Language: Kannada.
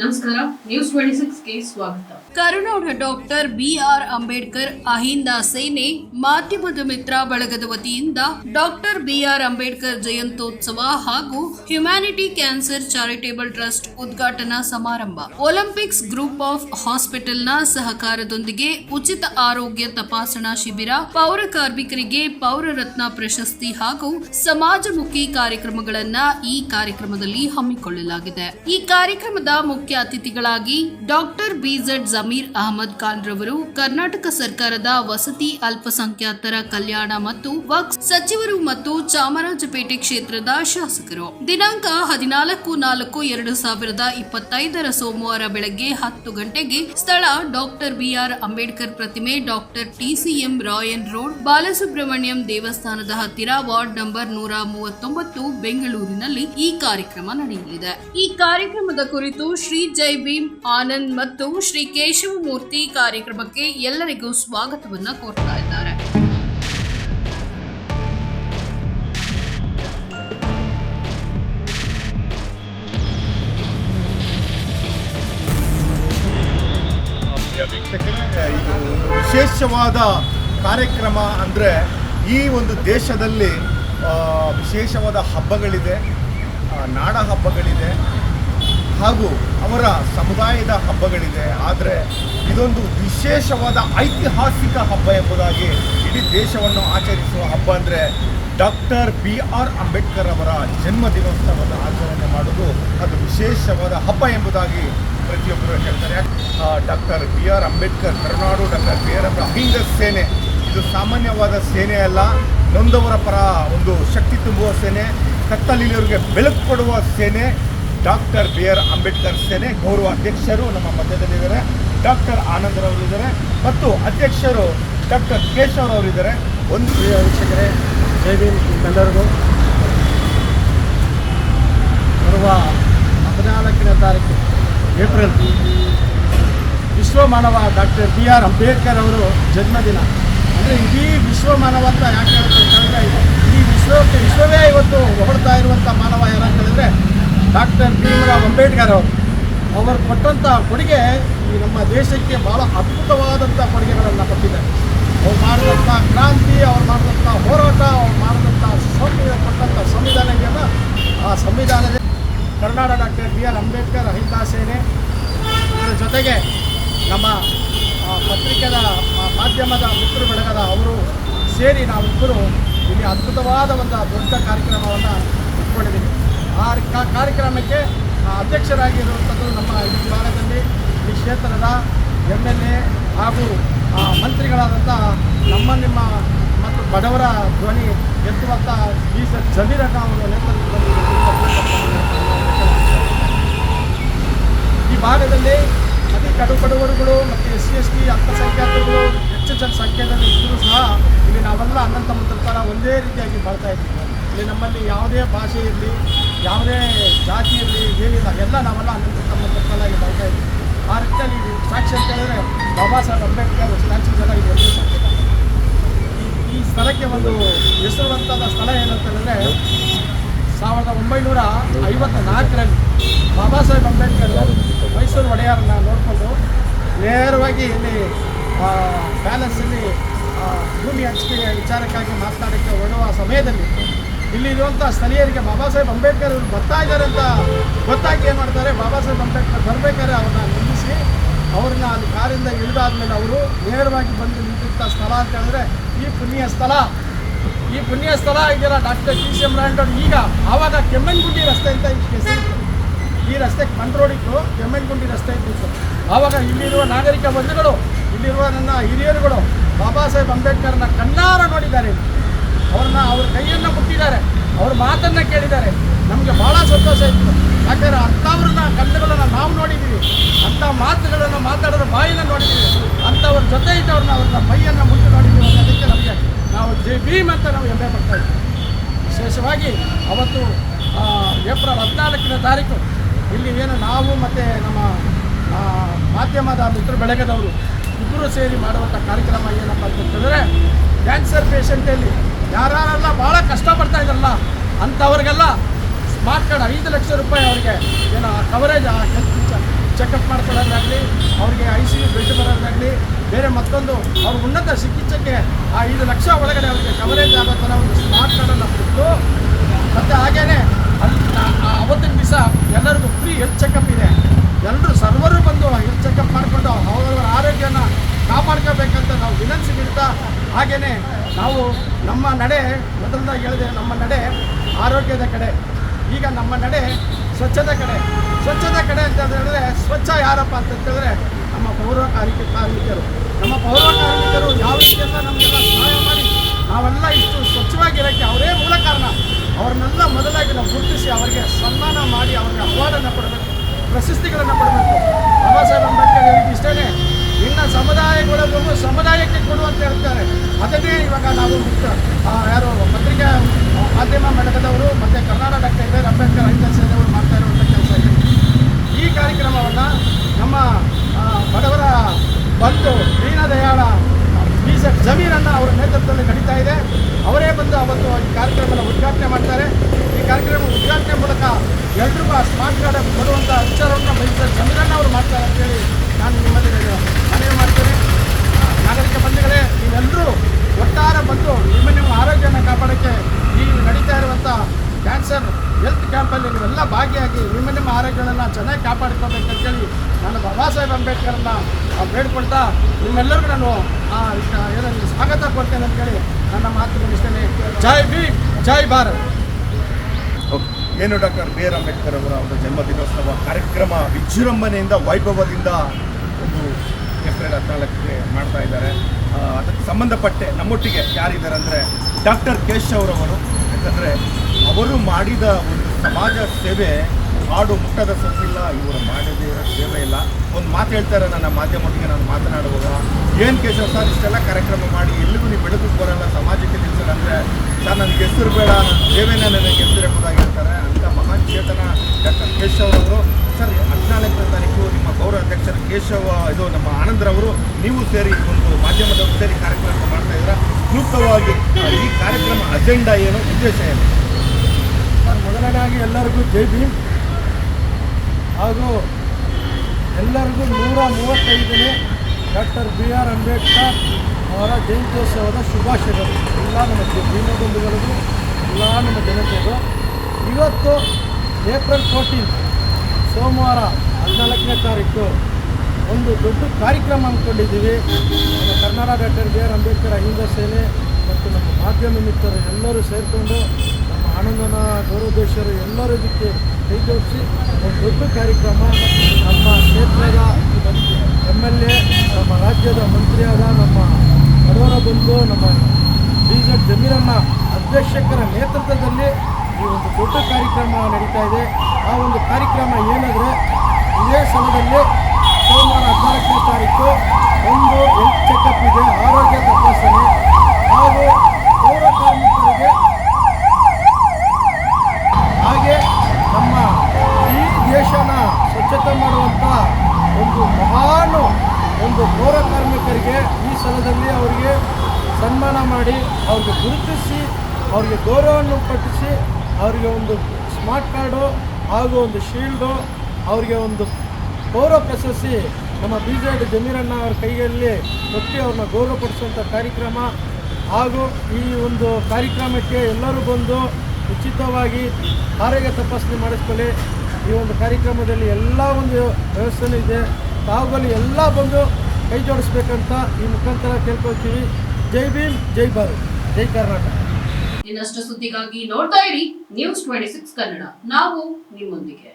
ನಮಸ್ಕಾರ ನ್ಯೂಸ್ ಟ್ವೆಂಟಿ ಸಿಕ್ಸ್ಗೆ ಸ್ವಾಗತ. ಕರುನಾಡ doctor B R Ambedkar, Ahinda ಸೇನೆ, ಮಾಧ್ಯಮದ ಮಿತ್ರ ಬಳಗದ ವತಿಯಿಂದ ಡಾಕ್ಟರ್ ಬಿ ಆರ್ ಅಂಬೇಡ್ಕರ್ ಜಯಂತ್ಯೋತ್ಸವ ಹಾಗೂ ಹ್ಯುಮ್ಯಾನಿಟಿ ಕ್ಯಾನ್ಸರ್ ಚಾರಿಟೇಬಲ್ ಟ್ರಸ್ಟ್ ಉದ್ಘಾಟನಾ ಸಮಾರಂಭ. ಒಲಿಂಪಿಕ್ಸ್ ಗ್ರೂಪ್ ಆಫ್ ಹಾಸ್ಪಿಟಲ್ನ ಸಹಕಾರದೊಂದಿಗೆ ಉಚಿತ ಆರೋಗ್ಯ ತಪಾಸಣಾ ಶಿಬಿರ, ಪೌರ ಕಾರ್ಮಿಕರಿಗೆ ಪೌರರತ್ನ ಪ್ರಶಸ್ತಿ ಹಾಗೂ ಸಮಾಜಮುಖಿ ಕಾರ್ಯಕ್ರಮಗಳನ್ನ ಈ ಕಾರ್ಯಕ್ರಮದಲ್ಲಿ ಹಮ್ಮಿಕೊಳ್ಳಲಾಗಿದೆ. ಈ ಕಾರ್ಯಕ್ರಮದ ಮುಖ್ಯ ಅತಿಥಿಗಳಾಗಿ ಡಾಕ್ಟರ್ ಬಿಜೆಡ್ ಜಮೀರ್ ಅಹಮದ್ ಖಾನ್ ರವರು ಕರ್ನಾಟಕ ಸರ್ಕಾರದ ವಸತಿ ಅಲ್ಪಸಂಖ್ಯಾತರ ಕಲ್ಯಾಣ ಮತ್ತು ವಕ್ ಸಚಿವರು ಮತ್ತು ಚಾಮರಾಜಪೇಟೆ ಕ್ಷೇತ್ರದ ಶಾಸಕರು. ದಿನಾಂಕ ಹದಿನಾಲ್ಕು ನಾಲ್ಕು ಎರಡು ಸಾವಿರದ ಇಪ್ಪತ್ತೈದರ ಸೋಮವಾರ ಬೆಳಗ್ಗೆ ಹತ್ತು ಗಂಟೆಗೆ ಸ್ಥಳ ಡಾಕ್ಟರ್ ಬಿಆರ್ ಅಂಬೇಡ್ಕರ್ ಪ್ರತಿಮೆ doctor TCM Rayan road, Balasubrahmanyam ದೇವಸ್ಥಾನದ ಹತ್ತಿರ ವಾರ್ಡ್ ನಂಬರ್ ನೂರ ಮೂವತ್ತೊಂಬತ್ತು ಬೆಂಗಳೂರಿನಲ್ಲಿ ಈ ಕಾರ್ಯಕ್ರಮ ನಡೆಯಲಿದೆ. ಈ ಕಾರ್ಯಕ್ರಮದ ಕುರಿತು ಶ್ರೀ ಜೈ ಭೀಮ್ ಆನಂದ್ ಮತ್ತು ಶ್ರೀ ಕೇಶವಮೂರ್ತಿ ಕಾರ್ಯಕ್ರಮಕ್ಕೆ ಎಲ್ಲರಿಗೂ ಸ್ವಾಗತವನ್ನು ಕೋರ್ತಾ ಇದ್ದಾರೆ. ವಿಶೇಷವಾದ ಕಾರ್ಯಕ್ರಮ ಅಂದರೆ ಈ ಒಂದು ದೇಶದಲ್ಲಿ ವಿಶೇಷವಾದ ಹಬ್ಬಗಳಿದೆ ನಾಡ ಹಬ್ಬಗಳಿದೆ ಹಾಗೂ ಅವರ ಸಮುದಾಯದ ಹಬ್ಬಗಳಿದೆ. ಆದರೆ ಇದೊಂದು ವಿಶೇಷವಾದ ಐತಿಹಾಸಿಕ ಹಬ್ಬ ಎಂಬುದಾಗಿ ಇಡೀ ದೇಶವನ್ನು ಆಚರಿಸುವ ಹಬ್ಬ ಅಂದರೆ ಡಾಕ್ಟರ್ ಬಿ ಆರ್ ಅಂಬೇಡ್ಕರ್ ಅವರ ಜನ್ಮ ದಿನೋತ್ಸವದ ಆಚರಣೆ ಮಾಡೋದು ಅದು ವಿಶೇಷವಾದ ಹಬ್ಬ ಎಂಬುದಾಗಿ ಪ್ರತಿಯೊಬ್ಬರು ಹೇಳ್ತಾರೆ. Doctor B R Ambedkar, Karunadu doctor B R ಅವರ ಅಹಿಂದ ಸೇನೆ. ಇದು ಸಾಮಾನ್ಯವಾದ ಸೇನೆ ಅಲ್ಲ, ನೊಂದವರ ಪರ ಒಂದು ಶಕ್ತಿ ತುಂಬುವ ಸೇನೆ, ಕತ್ತಲಿನವರಿಗೆ ಬೆಳಕು ಕೊಡುವ ಸೇನೆ ಡಾಕ್ಟರ್ ಬಿ ಆರ್ ಅಂಬೇಡ್ಕರ್ ಸೇನೆ ಗೌರವ ಅಧ್ಯಕ್ಷರು ನಮ್ಮ ಮಧ್ಯದಲ್ಲಿದ್ದಾರೆ. ಡಾಕ್ಟರ್ ಆನಂದರವರು ಇದ್ದಾರೆ. ಮತ್ತು ಅಧ್ಯಕ್ಷರು ಡಾಕ್ಟರ್ ಕೇಶವ್ ಅವರಿದ್ದಾರೆ ಒಂದು ವೀಕ್ಷಕರೇ, ಜೈ ಭೀಮ್ ಎಲ್ಲರಿಗೂ. ಬರುವ ಹದಿನಾಲ್ಕನೇ ತಾರೀಕು, ಏಪ್ರಿಲ್. ವಿಶ್ವ ಮಾನವ ಡಾಕ್ಟರ್ ಬಿ ಆರ್ ಅಂಬೇಡ್ಕರ್ ಅವರು ಜನ್ಮದಿನ. ಅಂದರೆ ಇಡೀ ವಿಶ್ವ ಮಾನವ ಅಂತ ಯಾಕೆ ಹೇಳಿದ್ರೆ ಇಡೀ ವಿಶ್ವಕ್ಕೆ, ವಿಶ್ವವೇ ಇವತ್ತು ಹೊರಡ್ತಾ ಇರುವಂಥ ಮಾನವ ಯಾರಂತ ಹೇಳಿದ್ರೆ ಡಾಕ್ಟರ್ ಭೀಮರಾವ್ ಅಂಬೇಡ್ಕರ್ ಅವರು. ಅವರು ಕೊಟ್ಟಂಥ ಕೊಡುಗೆ ಈ ನಮ್ಮ ದೇಶಕ್ಕೆ ಭಾಳ ಅದ್ಭುತವಾದಂಥ ಕೊಡುಗೆಗಳನ್ನು ಕೊಟ್ಟಿದ್ದಾರೆ. ಅವ್ರು ಮಾಡಿದಂಥ ಕ್ರಾಂತಿ, ಅವ್ರು ಮಾಡಿದಂಥ ಹೋರಾಟ, ಅವ್ರು ಮಾಡಿದಂಥ ಸಂವಿಧಾನ ಕೊಟ್ಟಂಥ ಸಂವಿಧಾನಗಳನ್ನು ಆ ಸಂವಿಧಾನದ Karnataka doctor B R Ambedkar, Ahimsa Sene ಇದರ ಜೊತೆಗೆ ನಮ್ಮ ಪತ್ರಿಕೆದ ಮಾಧ್ಯಮದ ಮಿತ್ರರು ಬೆಳಗದ ಅವರು ಸೇರಿ ನಾವಿಬ್ಬರು ಇಲ್ಲಿ ಅದ್ಭುತವಾದ ಒಂದು ದೊಡ್ಡ ಕಾರ್ಯಕ್ರಮವನ್ನು ಇಟ್ಕೊಂಡಿದ್ದೀವಿ. ಕಾರ್ಯಕ್ರಮಕ್ಕೆ ಅಧ್ಯಕ್ಷರಾಗಿರುವಂಥದ್ದು ನಮ್ಮ ಈ ಭಾಗದಲ್ಲಿ ಈ ಕ್ಷೇತ್ರದ ಎಂ ಎಲ್ ಎ ಹಾಗೂ ಮಂತ್ರಿಗಳಾದಂಥ ನಮ್ಮ ನಿಮ್ಮ ಮತ್ತು ಬಡವರ ಧ್ವನಿ ಎತ್ತುವಂಥ ಈ ಸರ್ ಜಮೀರಣ್ಣ ಅವರ ನೇತೃತ್ವದಲ್ಲಿ ಈ ಭಾಗದಲ್ಲಿ ಅತಿ ಕಡು ಬಡವರುಗಳು ಮತ್ತು ಎಸ್ ಸಿ, ಎಸ್ ಟಿ ಅಲ್ಪಸಂಖ್ಯಾತರುಗಳು, ಹೆಚ್ಚು ಜನ ಸಂಖ್ಯೆಯಲ್ಲಿ ಇದ್ದರೂ ಸಹ ಇಲ್ಲಿ ನಾವೆಲ್ಲ ಅಣ್ಣ ತಮ್ಮಂದ್ರ ಒಂದೇ ರೀತಿಯಾಗಿ ಬಾಳ್ತಾ ಇದ್ದೀವಿ. ಇಲ್ಲಿ ನಮ್ಮಲ್ಲಿ ಯಾವುದೇ ಭಾಷೆ ಇರಲಿ ಯಾವುದೇ ಜಾತಿ ಇರಲಿ ಏನಿಲ್ಲ ಎಲ್ಲ ನಾವೆಲ್ಲ ತಮ್ಮ ಥರ ಬರ್ತಾ ಇದ್ದೀವಿ ಆ ರೀತಿಯಲ್ಲಿ ಸಾಕ್ಷಿ ಅಂತ ಹೇಳಿದ್ರೆ ಬಾಬಾ ಸಾಹೇಬ್ ಅಂಬೇಡ್ಕರ್ ಸ್ಟ್ಯಾಚ್ಯೂ ಜನ ಸಾಕ್ಷಿ ಈ- ಸ್ಥಳಕ್ಕೆ ಒಂದು ಹೆಸರುವಂಥದ ಸ್ಥಳ ಏನಂತ ಹೇಳಿದ್ರೆ ಸಾವಿರದ ಒಂಬೈನೂರ ಐವತ್ತ ನಾಲ್ಕರಲ್ಲಿ ಬಾಬಾ ಸಾಹೇಬ್ ಅಂಬೇಡ್ಕರ್ ಮೈಸೂರು ಒಡೆಯರನ್ನ ನೋಡಿಕೊಂಡು ನೇರವಾಗಿ ಇಲ್ಲಿ ಪ್ಯಾಲೆಸ್ಸಲ್ಲಿ ಭೂಮಿ ಹಂಚಿಕೆಯ ವಿಚಾರಕ್ಕಾಗಿ ಮಾತನಾಡೋಕ್ಕೆ ಹೊರಡುವ ಸಮಯದಲ್ಲಿ ಇಲ್ಲಿರುವಂಥ ಸ್ಥಳೀಯರಿಗೆ ಬಾಬಾ ಸಾಹೇಬ್ ಅಂಬೇಡ್ಕರ್ ಅವರು ಬರ್ತಾ ಇದ್ದಾರೆ ಅಂತ ಗೊತ್ತಾಗಿ ಏನು ಮಾಡ್ತಾರೆ? ಬಾಬಾ ಸಾಹೇಬ್ ಅಂಬೇಡ್ಕರ್ ಬರ್ಬೇಕಾದ್ರೆ ಅವ್ರನ್ನ ನಿಲ್ಲಿಸಿ, ಅವ್ರನ್ನ ಅಲ್ಲಿ ಕಾರಿಂದ ಇಳಿದಾದ್ಮೇಲೆ ಅವರು ನೇರವಾಗಿ ಬಂದು ನಿಂತಿದ್ದ ಸ್ಥಳ ಅಂತ ಹೇಳಿದ್ರೆ ಈ ಪುಣ್ಯ ಸ್ಥಳ. ಈ ಪುಣ್ಯ ಸ್ಥಳ ಇದೆಯಲ್ಲ ಡಾಕ್ಟರ್ ಟಿ ಸಿ ಎಂ ಈಗ ಆವಾಗ ಕೆಮ್ಮನ್ಗುಂಡಿ ರಸ್ತೆ ಅಂತ ಹೆಸರಿತ್ತು ಈ ರಸ್ತೆ ಮಣ್ ಕೆಮ್ಮನ್ಗುಂಡಿ ರಸ್ತೆ ಇತ್ತು. ಆವಾಗ ಇಲ್ಲಿರುವ ನಾಗರಿಕ ಬಂಧುಗಳು, ಇಲ್ಲಿರುವ ನನ್ನ ಹಿರಿಯರುಗಳು ಬಾಬಾ ಸಾಹೇಬ್ ಅಂಬೇಡ್ಕರ್ನ ಕಣ್ಣಾರ ನೋಡಿದ್ದಾರೆ. ಅವ್ರನ್ನ ಅವ್ರ ಕೈಯನ್ನು ಮುಟ್ಟಿದ್ದಾರೆ. ಅವ್ರ ಮಾತನ್ನು ಕೇಳಿದ್ದಾರೆ. ನಮಗೆ ಭಾಳ ಸಂತೋಷ ಇತ್ತು ಯಾಕಂದರೆ ಅಂಥವ್ರನ್ನ ಕಣ್ಣುಗಳನ್ನು ನಾವು ನೋಡಿದ್ದೀವಿ. ಅಂಥ ಮಾತುಗಳನ್ನು ಮಾತಾಡೋದ್ರ ಬಾಯಿನ ನೋಡಿದ್ದೀವಿ. ಅಂಥವ್ರ ಜೊತೆ ಇದ್ದವ್ರನ್ನ ಅವ್ರನ್ನ ಮೈಯನ್ನು ಮುಟ್ಟು ನೋಡಿದ್ದೀವಿ ಅನ್ನೋದಕ್ಕೆ ನಮಗೆ ನಾವು ಜೈ ಭೀಮ್ ಅಂತ ನಾವು ಹೆಮ್ಮೆ ಪಡ್ತಾ ಇದ್ದೀವಿ. ವಿಶೇಷವಾಗಿ ಅವತ್ತು ಏಪ್ರಿಲ್ ಹದಿನಾಲ್ಕನೇ ತಾರೀಕು, ಇಲ್ಲಿ ಏನು ನಾವು ಮತ್ತು ನಮ್ಮ ಮಾಧ್ಯಮದ ಮಿತ್ರ ಬೆಳಗದವರು ಇಬ್ಬರು ಸೇರಿ ಮಾಡುವಂಥ ಕಾರ್ಯಕ್ರಮ ಏನಪ್ಪ ಅಂತಂದರೆ ಕ್ಯಾನ್ಸರ್ ಪೇಷಂಟಲ್ಲಿ ಯಾರೆಲ್ಲ ಭಾಳ ಕಷ್ಟಪಡ್ತಾ ಇದ್ದಾರಲ್ಲ, ಅಂಥವ್ರಿಗೆಲ್ಲ ಸ್ಮಾರ್ಟ್ ಕಾರ್ಡ್ ಐದು ಲಕ್ಷ ರೂಪಾಯಿ ಅವರಿಗೆ ಏನು ಆ ಕವರೇಜ್ ಚೆಕಪ್ ಮಾಡ್ಕೊಳ್ಳೋದಾಗಲಿ, ಅವ್ರಿಗೆ ಐ ಸಿ ಯು ಬೆಡ್ ಬರೋದಾಗಲಿ, ಬೇರೆ ಮತ್ತೊಂದು ಅವ್ರ ಉನ್ನತ ಚಿಕಿತ್ಸೆಗೆ ಆ ಐದು ಲಕ್ಷ ಒಳಗಡೆ ಅವ್ರಿಗೆ ಕವರೇಜ್ ಆಗೋ ಥರ ಒಂದು ಸ್ಮಾರ್ಟ್ ಕಾರ್ಡನ್ನು ಕೊಟ್ಟು, ಮತ್ತು ಹಾಗೇ ಅಲ್ಲಿ ಅವತ್ತಿನ ದಿವಸ ಎಲ್ಲರಿಗೂ ಫ್ರೀ ಹೆಲ್ತ್ ಚೆಕಪ್ ಇದೆ. ಎಲ್ಲರೂ ಸರ್ವರು ಬಂದು ಹೆಲ್ತ್ ಚೆಕಪ್ ಮಾಡಿಕೊಂಡು ಅವರವರ ಆರೋಗ್ಯನ ಕಾಪಾಡ್ಕೋಬೇಕಂತ ನಾವು ವಿನಂತಿ ನೀಡ್ತಾ ಹಾಗೆಯೇ ನಾವು ನಮ್ಮ ನಡೆ ಮೊದಲದಾಗಿ ಹೇಳಿದೆ ನಮ್ಮ ನಡೆ ಆರೋಗ್ಯದ ಕಡೆ. ಈಗ ನಮ್ಮ ನಡೆ ಸ್ವಚ್ಛತೆ ಕಡೆ. ಸ್ವಚ್ಛತೆ ಕಡೆ ಅಂತ ಹೇಳಿದ್ರೆ ಸ್ವಚ್ಛ ಯಾರಪ್ಪ ಅಂತ ಹೇಳಿದ್ರೆ ನಮ್ಮ ಪೌರ ಕಾರ್ಮಿಕ ಕಾರ್ಮಿಕರು. ನಮ್ಮ ಪೌರ ಕಾರ್ಮಿಕರು ಯಾವ ರೀತಿಯೆಲ್ಲ ನಮಗೆಲ್ಲ ಸಹಾಯ ಮಾಡಿ ನಾವೆಲ್ಲ ಇಷ್ಟು ಸ್ವಚ್ಛವಾಗಿರೋಕ್ಕೆ ಅವರೇ ಮೂಲ ಕಾರಣ ಅವ್ರನ್ನೆಲ್ಲ ಮೊದಲಾಗಿ ನಾವು ಗುರುತಿಸಿ ಅವರಿಗೆ ಸನ್ಮಾನ ಮಾಡಿ ಅವ್ರಿಗೆ ಅವಾರ್ಡನ್ನು ಕೊಡಬೇಕು ಪ್ರಶಸ್ತಿಗಳನ್ನು ಕೊಡಬೇಕು ಬಾಬಾ ಸಾಹೇಬ್ ಅಂಬೇಡ್ಕರ್ ಹೇಳಿದ್ದು ಇಷ್ಟೇ ಇನ್ನು ಸಮುದಾಯಗಳನ್ನು ಸಮುದಾಯಕ್ಕೆ ಕೊಡು ಅಂತ ಹೇಳ್ತಾರೆ ಅದನ್ನೇ ಇವಾಗ ನಾವು ಮುಖ್ಯ ಆ, ಯಾರು ಪತ್ರಿಕಾ ಮಾಧ್ಯಮ ಘಟಕದವರು ಮತ್ತು Karnataka doctor B R Ambedkar Ahinda ಸೇನೆಯವರು ಮಾಡ್ತಾ ಇರುವಂಥ ಕೆಲಸ ಇದೆ ಈ ಕಾರ್ಯಕ್ರಮವನ್ನು ನಮ್ಮ ಆ, ಬಡವರ ಬಂಧು ದೀನದಯಾಳ ಬೀಸರ್ ಜಮೀರನ್ನು ಅವರ ನೇತೃತ್ವದಲ್ಲಿ ನಡೀತಾ ಇದೆ ಅವರೇ ಕಾರ್ಯಕ್ರಮವನ್ನು ಉದ್ಘಾಟನೆ ಮಾಡ್ತಾರೆ. ಈ ಕಾರ್ಯಕ್ರಮ ಉದ್ಘಾಟನೆ ಮೂಲಕ ಎಲ್ರಿಗೂ ಆ ಸ್ಮಾರ್ಟ್ ಕಾರ್ಡ್ ಕೊಡುವಂಥ ವಿಚಾರವನ್ನು ಮೈಸೂರು ಚಂದ್ರಣ್ಣ ಅವರು ಮಾಡ್ತಾರೆ ಅಂತೇಳಿ ನಾನು ನಿಮ್ಮಲ್ಲಿ ಮನವಿ ಮಾಡ್ತೇನೆ. ನಾಗರಿಕ ಬಂಧುಗಳೇ ನೀವೆಲ್ಲರೂ ಒಟ್ಟಾರೆ ಬಂದು ನಿಮ್ಮ ನಿಮ್ಮ ಆರೋಗ್ಯನ ಕಾಪಾಡೋಕ್ಕೆ ಈ ನಡೀತಾ ಇರುವಂಥ ಕ್ಯಾನ್ಸರ್ ಹೆಲ್ತ್ ಕ್ಯಾಂಪಲ್ಲಿ ನೀವೆಲ್ಲ ಭಾಗಿಯಾಗಿ ನಿಮ್ಮ ನಿಮ್ಮ ಆರೋಗ್ಯಗಳನ್ನು ಚೆನ್ನಾಗಿ ಕಾಪಾಡ್ಕೋಬೇಕಂತೇಳಿ ನಾನು ಬಾಬಾ ಸಾಹೇಬ್ ಅಂಬೇಡ್ಕರ್ನ ಬೇಡ್ಕೊಳ್ತಾ ನಿಮ್ಮೆಲ್ಲರಿಗೂ ನಾನು ಆ, ಏನಂದ್ರೆ ಸ್ವಾಗತ ಕೊಡ್ತೇನೆ ಅಂತೇಳಿ ನನ್ನ ಮಾತು ಮುಗಿಸ್ತೇನೆ. ಜೈ ಬಿ ಜೈ ಭಾರತ್. ಏನು ಡಾಕ್ಟರ್ ಬಿ ಆರ್ ಅಂಬೇಡ್ಕರ್ ಅವರ ಒಂದು ಜನ್ಮ ದಿನೋತ್ಸವ ಕಾರ್ಯಕ್ರಮ ವಿಜೃಂಭಣೆಯಿಂದ ವೈಭವದಿಂದ ಒಂದು ಏಪ್ರಿಲ್ ಹದಿನಾಲ್ಕಕ್ಕೆ ಮಾಡ್ತಾ ಇದ್ದಾರೆ. ಅದಕ್ಕೆ ಸಂಬಂಧಪಟ್ಟೆ ನಮ್ಮೊಟ್ಟಿಗೆ ಯಾರಿದ್ದಾರೆ ಅಂದರೆ ಡಾಕ್ಟರ್ ಕೇಶವ್ರವರು. ಯಾಕಂದರೆ ಅವರು ಮಾಡಿದ ಒಂದು ಸಮಾಜ ಸೇವೆ ಹಾಡು ಮುಟ್ಟದ ಸೊಪ್ಪಿಲ್ಲ, ಇವರು ಮಾಡದೇ ಸೇವೆ ಇಲ್ಲ. ಒಂದು ಮಾತು ಹೇಳ್ತಾರೆ ನನ್ನ ಮಾಧ್ಯಮೊಟ್ಟಿಗೆ ನಾನು ಮಾತನಾಡುವಾಗ, ಏನು ಕೇಶವ್ ಸರ್, ಇಷ್ಟೆಲ್ಲ ಕಾರ್ಯಕ್ರಮ ಮಾಡಿ, ಎಲ್ಲಿಗೂ ನೀವು ಬೆಳಕಿಗೆ ಬರಲ್ಲ, ಸಮಾಜಕ್ಕೆ ನಿಲ್ಸಲ್ಲ ಅಂದರೆ ಸರ್, ನನಗೆ ಹೆಸರು ಬೇಡ ನನ್ನ ಸೇವೆನೇ ನನಗೆ ಹೆಸರು ಎಂಬುದಾಗಿ ಹೇಳ್ತಾರೆ ಅಂತ ಮಹಾನ್ ಚೇತನ ಡಾಕ್ಟರ್ ಕೇಶವ್ರವರು ಸರ್, ಹದಿನಾಲ್ಕನೇ ತಾರೀಕು ನಿಮ್ಮ ಗೌರವ ಅಧ್ಯಕ್ಷರ ಕೇಶವ, ಇದು ನಮ್ಮ ಆನಂದ್ರವರು ನೀವು ಸೇರಿ ಒಂದು ಮಾಧ್ಯಮದವರು ಸೇರಿ ಕಾರ್ಯಕ್ರಮ ಮಾಡ್ತಾ ಇದ್ದೀರಾ ಸೂಕ್ತವಾಗಿ ಈ ಕಾರ್ಯಕ್ರಮ ಅಜೆಂಡಾ ಏನು ಉದ್ದೇಶ ಏನು? ಸರ್, ಮೊದಲನೇದಾಗಿ ಎಲ್ಲರಿಗೂ ಜೈ ಭೀಮ್. ಹಾಗೂ ಎಲ್ಲರಿಗೂ ನೂರ ಮೂವತ್ತೈದನೇ ಡಾಕ್ಟರ್ ಬಿ ಆರ್ ಅಂಬೇಡ್ಕರ್ ಅವರ ಜಯಂತ್ಯೋತ್ಸವದ ಶುಭಾಶಯಗಳು. ಎಲ್ಲ ನಮ್ಮ ಭೀಮಬಂಧುಗಳಿಗೂ ಎಲ್ಲ ನಮ್ಮ ಜನತೆಗೂ. ಇವತ್ತು ಏಪ್ರಿಲ್ ಫೋರ್ಟೀನ್ ಸೋಮವಾರ ಹದಿನಾಲ್ಕನೇ ತಾರೀಕು ಒಂದು ದೊಡ್ಡ ಕಾರ್ಯಕ್ರಮ ಹಮ್ಮಿಕೊಂಡಿದ್ದೀವಿ ನಮ್ಮ Karnataka doctor B R Ambedkar Ahinda Sene ಮತ್ತು ನಮ್ಮ ಮಾಧ್ಯಮ ಮಿತ್ರರು ಎಲ್ಲರೂ ಸೇರಿಕೊಂಡು ಆನಂದನ ಗೌರವಾಧ್ಯಕ್ಷರು ಎಲ್ಲರೂ ಇದಕ್ಕೆ ಕೈ ಜೋಡಿಸಿ ಒಂದು ದೊಡ್ಡ ಕಾರ್ಯಕ್ರಮ ನಮ್ಮ ಕ್ಷೇತ್ರದ ಎಂ ಎಲ್ ಎ ನಮ್ಮ ರಾಜ್ಯದ ಮಂತ್ರಿಯಾದ ನಮ್ಮ ಬಡವರ ಬಂಧು, ನಮ್ಮ ಡಿ ಜೆಡ್ ಜಮೀರನ್ನ ಅಧ್ಯಕ್ಷಕರ ನೇತೃತ್ವದಲ್ಲಿ ಈ ಒಂದು ದೊಡ್ಡ ಕಾರ್ಯಕ್ರಮ ನಡೀತಾ ಇದೆ. ಆ ಒಂದು ಕಾರ್ಯಕ್ರಮ ಏನಾದರೆ ಇದೇ ಸಮಯದಲ್ಲಿ ಸೋಮವಾರ ಹದಿನಾಲ್ಕನೇ ತಾರೀಕು ಒಂದು ಹೆಲ್ತ್ ಚೆಕಪ್ ಇದೆ ಆರೋಗ್ಯ ತಪಾಸಣೆ ಹಾಗೂ ಪೌರ ಕಾರ್ಮಿಕರಿಗೆ ಹಾಗೆ ನಮ್ಮ ಈ ದೇಶನ ಸ್ವಚ್ಛತೆ ಮಾಡುವಂಥ ಒಂದು ಮಹಾನ್ ಒಂದು ಪೌರ ಸ್ಥಳದಲ್ಲಿ ಅವರಿಗೆ ಸನ್ಮಾನ ಮಾಡಿ ಅವ್ರಿಗೆ ಗುರುತಿಸಿ, ಅವ್ರಿಗೆ ಗೌರವವನ್ನು ಪಟ್ಟಿಸಿ ಅವರಿಗೆ ಒಂದು ಸ್ಮಾರ್ಟ್ ಕಾರ್ಡು ಹಾಗೂ ಒಂದು ಶೀಲ್ಡು, ಅವರಿಗೆ ಒಂದು ಗೌರವ ಪ್ರಶಸ್ತಿ ನಮ್ಮ ಬಿ ಜೆ ಡಿ ಜಮೀರಣ್ಣ ಅವರ ಕೈಯಲ್ಲಿ ಕೊಟ್ಟು ಅವ್ರನ್ನ ಗೌರವಪಡಿಸುವಂಥ ಕಾರ್ಯಕ್ರಮ. ಹಾಗೂ ಈ ಒಂದು ಕಾರ್ಯಕ್ರಮಕ್ಕೆ ಎಲ್ಲರೂ ಬಂದು ಉಚಿತವಾಗಿ ಆರೋಗ್ಯ ತಪಾಸಣೆ ಮಾಡಿಸ್ಕೊಳ್ಳಿ. ಈ ಒಂದು ಕಾರ್ಯಕ್ರಮದಲ್ಲಿ ಎಲ್ಲ ಒಂದು ವ್ಯವಸ್ಥೆನೂ ಇದೆ. ತಾವುಗಳು ಎಲ್ಲ ಬಂದು ಕೈ ಜೋಡಿಸ್ಬೇಕಂತ ಈ ಮುಖಾಂತರ ಕೇಳ್ಕೊಳ್ತೀವಿ. ಜೈ ಭೀಮ್, ಜೈ ಭಾರತ್. ಜೈ ಕರ್ನಾಟಕ. ಇನ್ನಷ್ಟು ಸುದ್ದಿಗಾಗಿ ನೋಡ್ತಾ ಇರಿ ನ್ಯೂಸ್ ಟ್ವೆಂಟಿ ಸಿಕ್ಸ್ ಕನ್ನಡ. ನಾವು ನಿಮ್ಮೊಂದಿಗೆ.